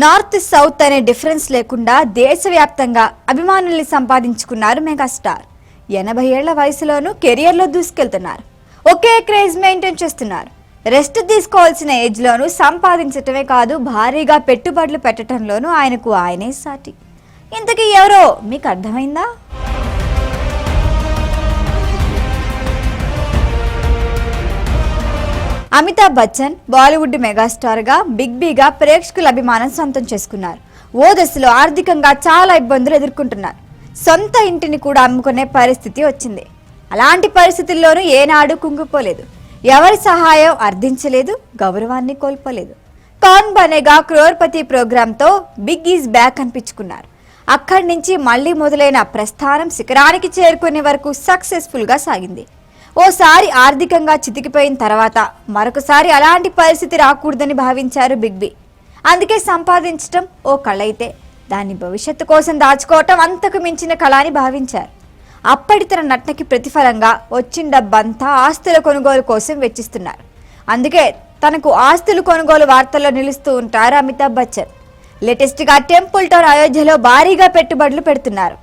North south అనే difference లేకుండా దేశవ్యాప్తంగా అభిమానుల్ని సంపాదించుకున్నారు మెగాస్టార్. ఎనభై ఏళ్ళ వయసులోనూ కెరియర్లో దూసుకెళ్తున్నారు. ఒకే క్రేజ్ మెయింటైన్ చేస్తున్నారు. రెస్ట్ తీసుకోవాల్సిన ఏజ్లోనూ సంపాదించటమే కాదు భారీగా పెట్టుబడులు పెట్టడంలోనూ ఆయనకు ఆయనే సాటి. ఇంతకీ ఎవరో? మీకు అర్థమైందా? అమితాబ్ బచ్చన్ బాలీవుడ్ మెగాస్టార్గా బిగ్ బీగా ప్రేక్షకుల అభిమానం సొంతం చేసుకున్నారు. ఓ దశలో ఆర్థికంగా చాలా ఇబ్బందులు ఎదుర్కొంటున్నారు. సొంత ఇంటిని కూడా అమ్ముకునే పరిస్థితి వచ్చింది. అలాంటి పరిస్థితుల్లోనూ ఏనాడు కుంగిపోలేదు. ఎవరి సహాయం అర్థించలేదు గౌరవాన్ని కోల్పోలేదు. కౌన్ బనేగా క్రోర్పతి ప్రోగ్రాంతో బిగ్ ఈజ్ బ్యాక్ అనిపించుకున్నారు. అక్కడి నుంచి మళ్ళీ మొదలైన ప్రస్థానం శిఖరానికి చేరుకునే వరకు సక్సెస్ఫుల్గా సాగింది. ఓసారి ఆర్థికంగా చితికిపోయిన తర్వాత మరొకసారి అలాంటి పరిస్థితి రాకూడదని భావించారు బిగ్ బి. అందుకే సంపాదించటం ఓ కళ అయితే దాన్ని భవిష్యత్తు కోసం దాచుకోవటం అంతకు మించిన కళ అని భావించారు. అప్పటి తన నటనకి ప్రతిఫలంగా వచ్చిన డబ్బంతా ఆస్తుల కొనుగోలు కోసం వెచ్చిస్తున్నారు. అందుకే తనకు ఆస్తులు కొనుగోలు వార్తల్లో నిలుస్తూ ఉంటారు అమితాబ్ బచ్చన్. లేటెస్ట్గా టెంపుల్ టౌన్ అయోధ్యలో భారీగా పెట్టుబడులు పెడుతున్నారు.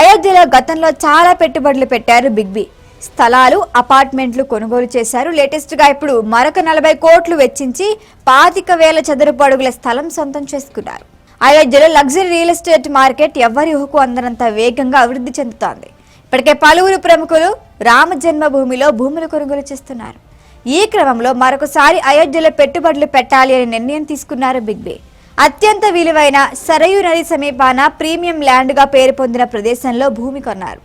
అయోధ్యలో గతంలో చాలా పెట్టుబడులు పెట్టారు బిగ్ బి. స్థలాలు అపార్ట్మెంట్లు కొనుగోలు చేశారు. లేటెస్ట్గా ఇప్పుడు మరొక నలభై కోట్లు వెచ్చించి పాతిక వేల చదరపు అడుగుల స్థలం సొంతం చేసుకున్నారు. అయోధ్యలో లగ్జరీ రియల్ ఎస్టేట్ మార్కెట్ ఎవరి ఊహకు అందనంత వేగంగా అభివృద్ధి చెందుతోంది. ఇప్పటికే పలువురు ప్రముఖులు రామ జన్మభూమిలో భూములు కొనుగోలు చేస్తున్నారు. ఈ క్రమంలో మరొకసారి అయోధ్యలో పెట్టుబడులు పెట్టాలి అనే నిర్ణయం తీసుకున్నారు బిగ్ బి. అత్యంత విలువైన సరయు నది సమీపాన ప్రీమియం ల్యాండ్గా పేరు పొందిన ప్రదేశంలో భూమి కొన్నారు.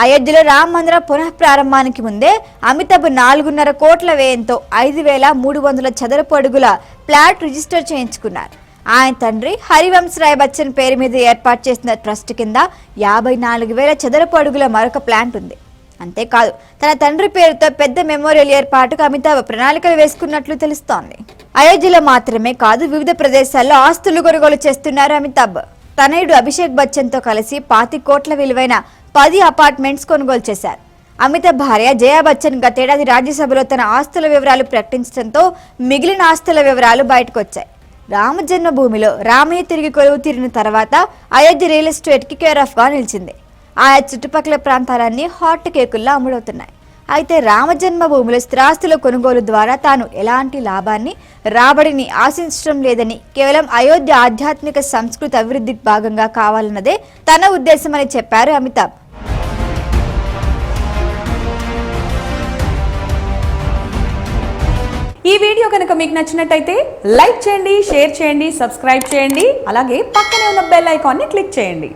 అయోధ్యలో రామ మందిర పునః ప్రారంభానికి ముందే అమితాబ్ నాలుగున్నర కోట్ల వ్యయంతో ఐదు వేల మూడు వందల చదరపు అడుగుల ప్లాట్ రిజిస్టర్ చేయించుకున్నారు. ఆయన తండ్రి హరివంశరాయ్ బచ్చన్ పేరు మీద ఏర్పాటు చేసిన ట్రస్ట్ కింద యాభై నాలుగు వేల చదరపు అడుగుల మరొక ప్లాంట్ ఉంది. అంతేకాదు తన తండ్రి పేరుతో పెద్ద మెమోరియల్ ఏర్పాటుకు అమితాబ్ ప్రణాళికలు వేసుకున్నట్లు తెలుస్తోంది. అయోధ్యలో మాత్రమే కాదు వివిధ ప్రదేశాల్లో ఆస్తులు కొనుగోలు చేస్తున్నారు అమితాబ్. తనయుడు అభిషేక్ బచ్చన్తో కలిసి పాతి కోట్ల విలువైన పది అపార్ట్మెంట్స్ కొనుగోలు చేశారు. అమితాబ్ భార్య జయా బచ్చన్ గతేడాది రాజ్యసభలో తన ఆస్తుల వివరాలు ప్రకటించడంతో మిగిలిన ఆస్తుల వివరాలు బయటకు వచ్చాయి రామ జన్మభూమిలో రామయ్య తిరిగి కొలువు తీరిన తర్వాత అయోధ్య రియల్ ఎస్టేట్కి కేర్ ఆఫ్గా నిలిచింది. ఆయా చుట్టుపక్కల ప్రాంతాలన్నీ హాట్ కేకుల్లో అమ్ముడవుతున్నాయి. అయితే రామ జన్మభూమిలో స్థిరాస్తుల కొనుగోలు ద్వారా తాను ఎలాంటి లాభాన్ని రాబడిని ఆశించడం లేదని కేవలం అయోధ్య ఆధ్యాత్మిక సంస్కృతి అభివృద్ధికి భాగంగా కావాలన్నదే తన ఉద్దేశమని చెప్పారు అమితాబ్. ఈ వీడియో కనుక మీకు నచ్చినట్టయితే లైక్ చేయండి షేర్ చేయండి సబ్స్క్రైబ్ చేయండి అలాగే పక్కనే ఉన్న బెల్ ఐకాన్ని క్లిక్ చేయండి.